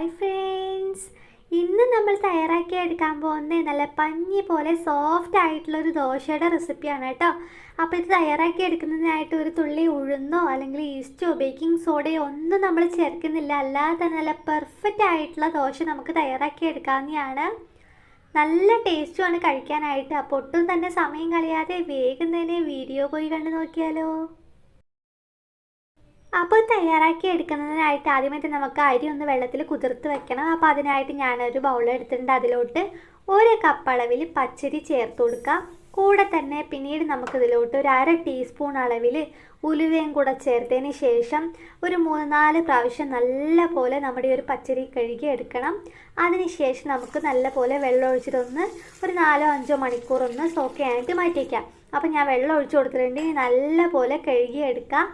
Hi friends ഇന്ന് നമ്മൾ തയ്യാറാക്കി എടുക്കാൻ പോകുന്ന നല്ല പഞ്ഞി പോലെ സോഫ്റ്റ് ആയിട്ടുള്ള ഒരു ദോശയുടെ റെസിപ്പിയാണ് കേട്ടോ. അപ്പോൾ ഇത് തയ്യാറാക്കി എടുക്കുന്നതിനായിട്ട് ഒരു തുള്ളി ഉഴുന്നോ അല്ലെങ്കിൽ ഈസ്റ്റോ ബേക്കിംഗ് സോഡയോ ഒന്നും നമ്മൾ ചേർക്കുന്നില്ല. അല്ലാതെ തന്നെ നല്ല പെർഫെക്റ്റ് ആയിട്ടുള്ള ദോശ നമുക്ക് തയ്യാറാക്കി എടുക്കാവുന്നതാണ്. നല്ല ടേസ്റ്റുമാണ് കഴിക്കാനായിട്ട്. അപ്പോൾ ഒട്ടും തന്നെ സമയം കളയാതെ വേഗം തന്നെ വീഡിയോ പോയി കണ്ടു നോക്കിയാലോ. അപ്പോൾ തയ്യാറാക്കി എടുക്കുന്നതിനായിട്ട് ആദ്യമായിട്ട് നമുക്ക് അരി ഒന്ന് വെള്ളത്തിൽ കുതിർത്ത് വെക്കണം. അപ്പോൾ അതിനായിട്ട് ഞാനൊരു ബൗൾ എടുത്തിട്ടുണ്ട്. അതിലോട്ട് ഒരു കപ്പ് അളവിൽ പച്ചരി ചേർത്ത് കൊടുക്കാം. കൂടെ തന്നെ പിന്നീട് നമുക്കിതിലോട്ട് ഒരു അര ടീസ്പൂൺ അളവിൽ ഉലുവയും കൂടെ ചേർത്തതിന് ശേഷം ഒരു മൂന്ന് നാല് പ്രാവശ്യം നല്ല പോലെ നമ്മുടെ ഒരു പച്ചരി കഴുകി എടുക്കണം. അതിനുശേഷം നമുക്ക് നല്ല പോലെ വെള്ളം ഒഴിച്ചിട്ടൊന്ന് ഒരു നാലോ അഞ്ചോ മണിക്കൂർ ഒന്ന് സോക്ക് ചെയ്യാനായിട്ട് മാറ്റി വയ്ക്കാം അപ്പോൾ ഞാൻ വെള്ളം ഒഴിച്ചു കൊടുത്തിട്ടുണ്ടെങ്കിൽ നല്ല പോലെ കഴുകി എടുക്കാം.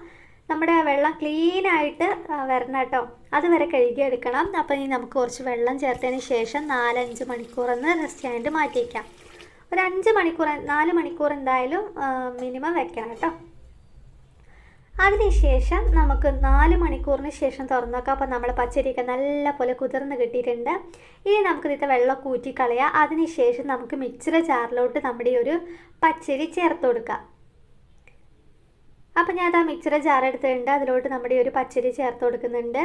നമ്മുടെ വെള്ളം ക്ലീനായിട്ട് വരണം കേട്ടോ. അതുവരെ കഴുകി എടുക്കണം അപ്പോൾ ഇനി നമുക്ക് കുറച്ച് വെള്ളം ചേർത്തതിന് ശേഷം നാലഞ്ച് മണിക്കൂറെന്ന് റെസ്റ്റ് ചെയ്യാനായിട്ട് മാറ്റി വയ്ക്കാം ഒരു അഞ്ച് മണിക്കൂർ നാല് മണിക്കൂർ എന്തായാലും മിനിമം വെക്കണം കേട്ടോ. അതിനുശേഷം നമുക്ക് നാല് മണിക്കൂറിന് ശേഷം തുറന്നു നോക്കാം. അപ്പോൾ നമ്മൾ പച്ചരിയൊക്കെ നല്ല പോലെ കുതിർന്ന് കിട്ടിയിട്ടുണ്ട്. ഇനി നമുക്ക് ഇതിന്റെ വെള്ളം കൂറ്റി കളയാം അതിനുശേഷം നമുക്ക് മിക്സിയുടെ ജാറിലോട്ട് നമ്മുടെ ഒരു പച്ചരി ചേർത്ത് കൊടുക്കാം. അപ്പം ഞാൻ ആ മിക്സർ ജാർ എടുത്തിട്ടുണ്ട്. അതിലോട്ട് നമ്മുടെ ഒരു പച്ചരി ചേർത്ത് കൊടുക്കുന്നുണ്ട്.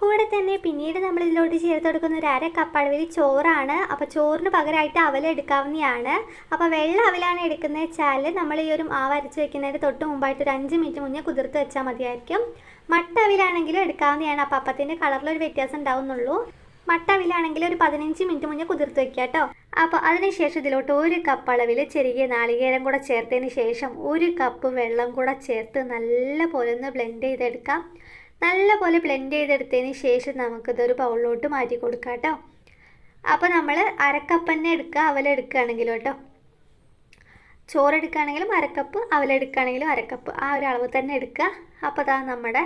കൂടെ തന്നെ പിന്നീട് നമ്മൾ ഇതിലോട്ട് ചേർത്ത് കൊടുക്കുന്ന ഒരു അര കപ്പ് അളവിൽ ചോറാണ്. അപ്പോൾ ചോറിന് പകരമായിട്ട് അവൽ എടുക്കാവുന്നതാണ്. അപ്പോൾ വെള്ള അവലാണ് എടുക്കുന്നത് വെച്ചാൽ നമ്മൾ ഈ ഒരു മാവ് അരച്ച് വെക്കുന്നതിന് തൊട്ട് മുമ്പായിട്ട് ഒരു അഞ്ച് മിനിറ്റ് മുന്നേ കുതിർത്ത് വെച്ചാൽ മതിയായിരിക്കും. മട്ട അവിലാണെങ്കിലും എടുക്കാവുന്നതാണ്. അപ്പോൾ അപ്പത്തിന്റെ കളറിലൊരു വ്യത്യാസം ഉണ്ടാവുന്നുള്ളൂ. മട്ടവിലാണെങ്കിൽ ഒരു പതിനഞ്ച് മിനിറ്റ് മുന്നേ കുതിർത്ത് വെക്കുക കേട്ടോ. അപ്പോൾ അതിനുശേഷം ഇതിലോട്ട് ഒരു കപ്പ് അളവിൽ ചെറിയ നാളികേരം കൂടെ ചേർത്തതിന് ശേഷം ഒരു കപ്പ് വെള്ളം കൂടെ ചേർത്ത് നല്ല പോലെ ഒന്ന് ബ്ലെൻഡ് ചെയ്തെടുക്കാം. നല്ല പോലെ ബ്ലെൻഡ് ചെയ്തെടുത്തതിന് ശേഷം നമുക്കിതൊരു ബൗളിലോട്ട് മാറ്റി കൊടുക്കാം കേട്ടോ. അപ്പോൾ നമ്മൾ അരക്കപ്പ് തന്നെ എടുക്കുക അവലെടുക്കുകയാണെങ്കിലും കേട്ടോ. ചോറെടുക്കുകയാണെങ്കിലും അരക്കപ്പ് അവലെടുക്കുകയാണെങ്കിലും അരക്കപ്പ് ആ ഒരു അളവ് തന്നെ എടുക്കുക. അപ്പോൾ അതാ നമ്മുടെ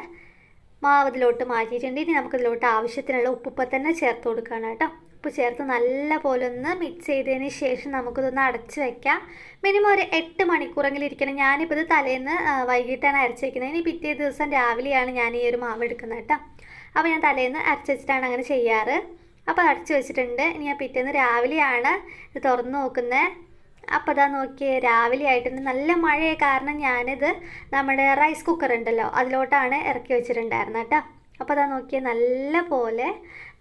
മാവ് ഇതിലോട്ട് മാറ്റിയിട്ടുണ്ട്. ഇനി നമുക്കിതിലോട്ട് ആവശ്യത്തിനുള്ള ഉപ്പിപ്പം തന്നെ ചേർത്ത് കൊടുക്കുകയാണ് കേട്ടോ. ഉപ്പ് ചേർത്ത് നല്ല പോലെ ഒന്ന് മിക്സ് ചെയ്തതിന് ശേഷം നമുക്കിതൊന്ന് അടച്ച് വെക്കാം. മിനിമം ഒരു എട്ട് മണിക്കൂറെങ്കിലും ഇരിക്കണം. ഞാനിപ്പോൾ ഇത് തലേന്ന് വൈകിട്ടാണ് അരച്ച് വയ്ക്കുന്നത് ഇനി പിറ്റേ ദിവസം രാവിലെയാണ് ഞാൻ ഈ ഒരു മാവ് എടുക്കുന്നത് കേട്ടോ. അപ്പോൾ ഞാൻ തലേന്ന് അരച്ച് വെച്ചിട്ടാണ് അങ്ങനെ ചെയ്യാറ്. അപ്പോൾ അടച്ച് വെച്ചിട്ടുണ്ട്. ഇനി ഞാൻ പിറ്റേന്ന് രാവിലെയാണ് ഇത് തുറന്ന് നോക്കുന്നത്. അപ്പോൾ അതാ നോക്കിയേ രാവിലെ ആയിട്ടുണ്ട്. നല്ല മഴയെ കാരണം ഞാനിത് നമ്മുടെ റൈസ് കുക്കർ ഉണ്ടല്ലോ അതിലോട്ടാണ് ഇറക്കി വെച്ചിട്ടുണ്ടായിരുന്നത് കേട്ടോ. അപ്പോൾ അതാ നോക്കിയേ നല്ല പോലെ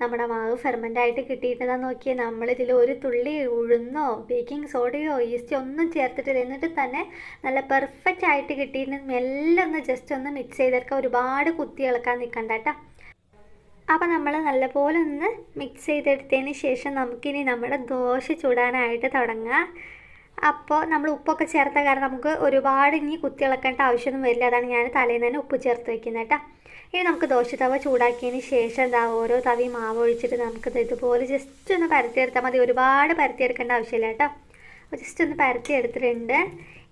നമ്മുടെ മാവ് ഫെർമെന്റ് ആയിട്ട് കിട്ടിയിട്ടതാ നോക്കിയേ നമ്മളിതിൽ ഒരു തുള്ളി ഉഴുന്നോ ബേക്കിംഗ് സോഡയോ ഈസ്റ്റോ ഒന്നും ചേർത്തിട്ടില്ല. എന്നിട്ട് തന്നെ നല്ല പെർഫെക്റ്റ് ആയിട്ട് കിട്ടിയിട്ട് മെല്ലെ ഒന്ന് ജസ്റ്റ് ഒന്ന് മിക്സ് ചെയ്തെടുക്കുക ഒരുപാട് കുത്തി ഇളക്കാൻ നിൽക്കണ്ട കേട്ടോ. അപ്പോൾ നമ്മൾ നല്ലപോലെ ഒന്ന് മിക്സ് ചെയ്തെടുത്തതിന് ശേഷം നമുക്കിനി നമ്മുടെ ദോശ ചൂടാനായിട്ട് തുടങ്ങാം. അപ്പോൾ നമ്മൾ ഉപ്പൊക്കെ ചേർത്ത കാരണം നമുക്ക് ഒരുപാട് ഇനി കുത്തി ഇളക്കേണ്ട ആവശ്യമൊന്നും വരില്ല. അതാണ് ഞാൻ തലേന്ന് തന്നെ ഉപ്പ് ചേർത്ത് വെക്കുന്നത് കേട്ടോ ഇനി നമുക്ക് ദോശ തവ ചൂടാക്കിയതിന് ശേഷം എന്താ ഓരോ തവി മാവ് ഒഴിച്ചിട്ട് നമുക്കിത് ഇതുപോലെ ജസ്റ്റ് ഒന്ന് പരത്തിയെടുത്താൽ മതി. ഒരുപാട് പരത്തിയെടുക്കേണ്ട ആവശ്യമില്ല കേട്ടോ ജസ്റ്റ് ഒന്ന് പരത്തി എടുത്തിട്ടുണ്ട്.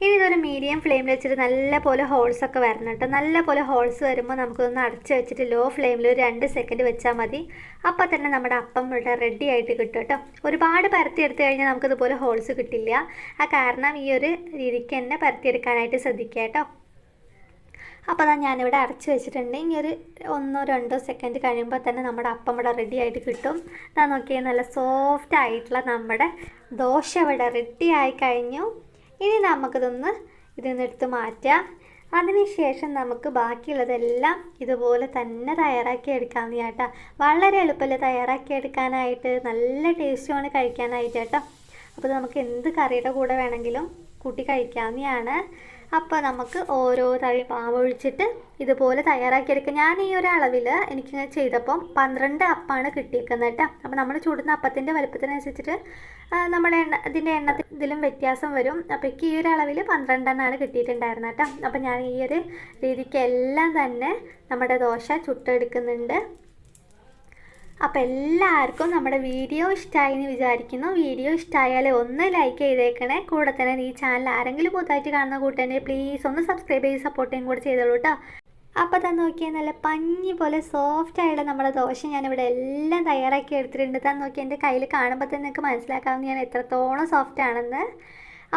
ഇനി ഇതൊരു മീഡിയം ഫ്ലെയിമിൽ വെച്ചിട്ട് നല്ല പോലെ ഹോൾസ് ഒക്കെ വരണം കേട്ടോ നല്ല പോലെ ഹോൾസ് വരുമ്പോൾ നമുക്കൊന്ന് അടച്ച് വെച്ചിട്ട് ലോ ഫ്ലെയിമിൽ ഒരു രണ്ട് സെക്കൻഡ് വെച്ചാൽ മതി. അപ്പോൾ തന്നെ നമ്മുടെ അപ്പം ഇവിടെ റെഡി ആയിട്ട് കിട്ടും കേട്ടോ ഒരുപാട് പരത്തി എടുത്തു കഴിഞ്ഞാൽ നമുക്കിതുപോലെ ഹോൾസ് കിട്ടില്ല. ആ കാരണം ഈ ഒരു രീതിക്ക് തന്നെ പരത്തിയെടുക്കാനായിട്ട് ശ്രദ്ധിക്കുക കേട്ടോ അപ്പോൾ അതാ ഞാനിവിടെ അടച്ച് വെച്ചിട്ടുണ്ട്. ഇനി ഒരു ഒന്നോ രണ്ടോ സെക്കൻഡ് കഴിയുമ്പോൾ തന്നെ നമ്മുടെ അപ്പം ഇവിടെ റെഡി ആയിട്ട് കിട്ടും. ഞാൻ നോക്കിയാൽ നല്ല സോഫ്റ്റ് ആയിട്ടുള്ള നമ്മുടെ ദോശ ഇവിടെ റെഡി ആയി കഴിഞ്ഞു. ഇനി നമുക്കിതൊന്ന് ഇതിൽ നിന്ന് എടുത്ത് മാറ്റാം. അതിനുശേഷം നമുക്ക് ബാക്കിയുള്ളതെല്ലാം ഇതുപോലെ തന്നെ തയ്യാറാക്കി എടുക്കാമെന്ന് ചേട്ടാ വളരെ എളുപ്പമല്ല തയ്യാറാക്കി എടുക്കാനായിട്ട്? നല്ല ടേസ്റ്റുമാണ് കഴിക്കാനായിട്ട് കേട്ടോ. അപ്പോൾ നമുക്ക് എന്ത് കറിയുടെ കൂടെ വേണമെങ്കിലും കൂട്ടി കഴിക്കാവുന്നതാണ്. അപ്പോൾ നമുക്ക് ഓരോ തവി മാവ് ഒഴിച്ചിട്ട് ഇതുപോലെ തയ്യാറാക്കിയെടുക്കുക ഞാൻ ഈ ഒരു അളവിൽ എനിക്ക് ചെയ്തപ്പം പന്ത്രണ്ട് അപ്പമാണ് കിട്ടിയിരിക്കുന്നത് കേട്ടോ. അപ്പോൾ നമ്മൾ ചൂടുന്ന അപ്പത്തിന്റെ വലുപ്പത്തിനനുസരിച്ചിട്ട് നമ്മുടെ എണ്ണ ഇതിന്റെ എണ്ണത്തിൽ ഇതിലും വ്യത്യാസം വരും. അപ്പോൾ എനിക്ക് ഈ ഒരു അളവിൽ പന്ത്രണ്ടെണ്ണമാണ് കിട്ടിയിട്ടുണ്ടായിരുന്നത് കേട്ടോ. അപ്പോൾ ഞാൻ ഈ ഒരു രീതിക്ക് എല്ലാം തന്നെ നമ്മുടെ ദോശ ചുട്ടെടുക്കുന്നുണ്ട്. അപ്പോൾ എല്ലാവർക്കും നമ്മുടെ വീഡിയോ ഇഷ്ടമായി എന്ന് വിചാരിക്കുന്നു. വീഡിയോ ഇഷ്ടമായാൽ ഒന്ന് ലൈക്ക് ചെയ്തേക്കണേ. കൂടെ തന്നെ ഈ ചാനൽ ആരെങ്കിലും പുതുതായിട്ട് കാണുന്ന കൂട്ടന്നെ പ്ലീസ് ഒന്ന് സബ്സ്ക്രൈബ് ചെയ്ത് സപ്പോർട്ടും കൂടെ ചെയ്തോളൂ കേട്ടോ അപ്പോൾ തന്നെ നോക്കിയാൽ നല്ല പഞ്ഞി പോലെ സോഫ്റ്റ് ആയുള്ള നമ്മുടെ ദോശ ഞാനിവിടെ എല്ലാം തയ്യാറാക്കി എടുത്തിട്ടുണ്ട്. താൻ നോക്കി എന്റെ കയ്യിൽ കാണുമ്പോൾ തന്നെ നിങ്ങൾക്ക് മനസ്സിലാക്കാവുന്ന ഞാൻ എത്രത്തോളം സോഫ്റ്റ് ആണെന്ന്.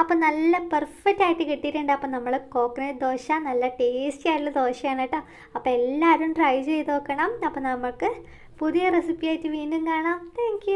അപ്പോൾ നല്ല പെർഫെക്റ്റ് ആയിട്ട് കിട്ടിയിട്ടുണ്ട്. അപ്പോൾ നമ്മൾ കോക്കനട്ട് ദോശ നല്ല ടേസ്റ്റി ആയിട്ടുള്ള ദോശയാണ് കേട്ടോ അപ്പോൾ എല്ലാവരും ട്രൈ ചെയ്ത് നോക്കണം. അപ്പോൾ നമുക്ക് പുതിയ റെസിപ്പി ആയിട്ട് വീണ്ടും കാണാം. താങ്ക്